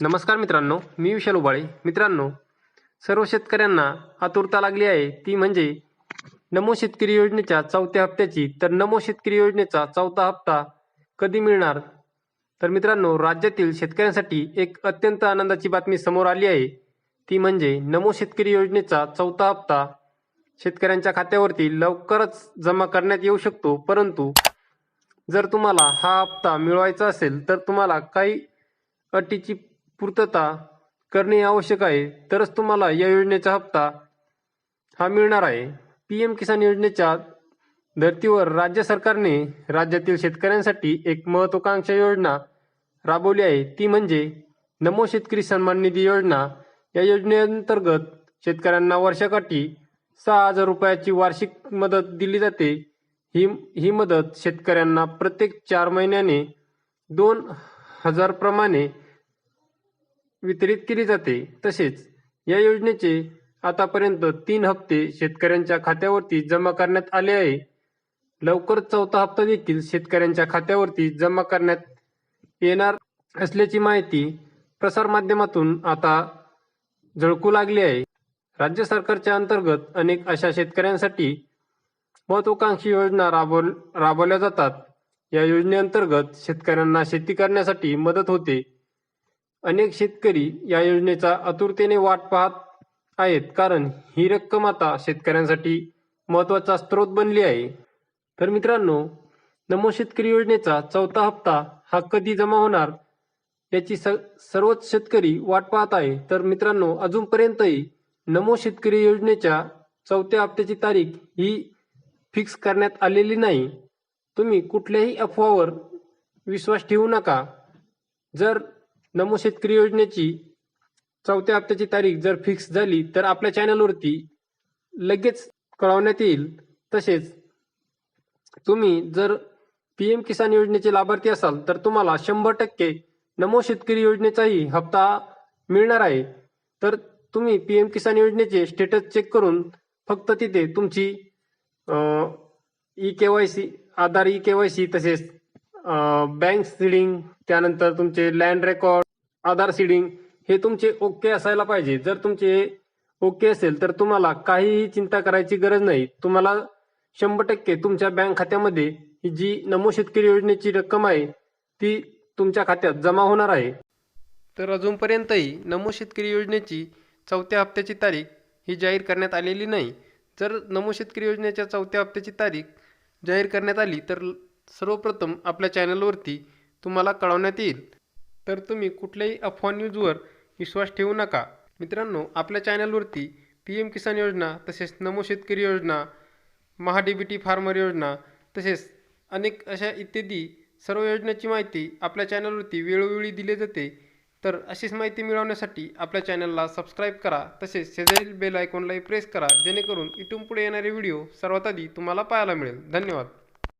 नमस्कार मित्रांनो मी विशाल उबाळे. मित्रांनो सर्व शेतकऱ्यांना आतुरता लागली आहे. ती म्हणजे नमो शेतकरी योजनेच्या चौथ्या हप्त्याची तर नमो शेतकरी योजनेचा चौथा हप्ता कधी मिळणार? तर मित्रांनो राज्यातील शेतकऱ्यांसाठी एक अत्यंत आनंदाची बातमी समोर आली आहे. ती म्हणजे नमो शेतकरी योजनेचा चौथा हप्ता शेतकऱ्यांच्या खात्यावरती लवकरच जमा करण्यात येऊ शकतो. परंतु जर तुम्हाला हा हप्ता मिळवायचा असेल तर तुम्हाला काही अटीची पूर्तता करणे आवश्यक आहे तरच तुम्हाला या योजनेचा हप्ता हा मिळणार आहे. पी एम किसान योजनेच्या धर्तीवर राज्य सरकारने राज्यातील शेतकऱ्यांसाठी एक महत्वाकांक्षा योजना राबवली आहे. ती म्हणजे नमो शेतकरी सन्मान निधी योजना. या योजनेअंतर्गत शेतकऱ्यांना वर्षाकाठी सहा हजार रुपयाची वार्षिक मदत दिली जाते. ही ही मदत शेतकऱ्यांना प्रत्येक चार महिन्याने दोन हजारप्रमाणे वितरित केली जाते. तसेच या योजनेचे आतापर्यंत तीन हप्ते शेतकऱ्यांच्या खात्यावरती जमा करण्यात आले आहे. लवकर चौथा हप्ता देखील शेतकऱ्यांच्या खात्यावरती जमा करण्यात येणार असल्याची माहिती प्रसारमाध्यमातून आता झळकू लागली आहे. राज्य सरकारच्या अंतर्गत अनेक अशा शेतकऱ्यांसाठी महत्वाकांक्षी योजना राबव राबवल्या जातात. या योजनेअंतर्गत शेतकऱ्यांना शेती करण्यासाठी मदत होते. अनेक शेतकरी या योजनेचा आतुरतेने वाट पाहत आहेत. कारण ही रक्कम आता शेतकऱ्यांसाठी महत्त्वाचा स्रोत बनली आहे. तर मित्रांनो नमो शेतकरी योजनेचा चौथा हप्ता हा कधी जमा होणार याची स सर्वच शेतकरी वाट पाहत आहे. तर मित्रांनो अजूनपर्यंतही नमो शेतकरी योजनेच्या चौथ्या हप्त्याची तारीख ही फिक्स करण्यात आलेली नाही. तुम्ही कुठल्याही अफवावर विश्वास ठेवू नका. जर नमो शेतकरी योजनेची चौथ्या हप्त्याची तारीख जर फिक्स झाली तर आपल्या चॅनलवरती लगेच कळवण्यात येईल. तसेच तुम्ही जर पी एम किसान योजनेचे लाभार्थी असाल तर तुम्हाला शंभर टक्के नमो शेतकरी योजनेचाही हप्ता मिळणार आहे. तर तुम्ही पी एम किसान योजनेचे स्टेटस चेक करून फक्त तिथे तुमची E K Y C Aadhaar E K Y C तसेच बँक सीडिंग त्यानंतर तुमचे लँड रेकॉर्ड आधार सीडिंग हे तुमचे ओके असायला पाहिजे. जर तुमचे ओके असेल तर तुम्हाला काहीही चिंता करायची गरज नाही. तुम्हाला शंभर टक्के तुमच्या बँक खात्यामध्ये ही जी नमो शेतकरी योजनेची रक्कम आहे ती तुमच्या खात्यात जमा होणार आहे. तर अजूनपर्यंतही नमो शेतकरी योजनेची चौथ्या हप्त्याची तारीख ही जाहीर करण्यात आलेली नाही. जर नमो शेतकरी योजनेच्या चौथ्या हप्त्याची तारीख जाहीर करण्यात आली तर सर्वप्रथम आपल्या चॅनलवरती तुम्हाला कळवण्यात येईल. तर तुम्ही कुठल्याही अफवा न्यूजवर विश्वास ठेवू नका. मित्रांनो आपल्या चॅनलवरती पी एम किसान योजना तसेच नमो शेतकरी योजना Maha D B T farmer योजना तसेच अनेक अशा इत्यादी सर्व योजनेची माहिती आपल्या चॅनलवरती वेळोवेळी दिली जाते. तर अशीच माहिती मिळवण्यासाठी आपल्या चॅनलला सबस्क्राईब करा तसेच शेजारील बेल आयकॉनलाही प्रेस करा जेणेकरून इथून पुढे येणारे व्हिडिओ सर्वात आधी तुम्हाला पाहायला मिळेल. धन्यवाद.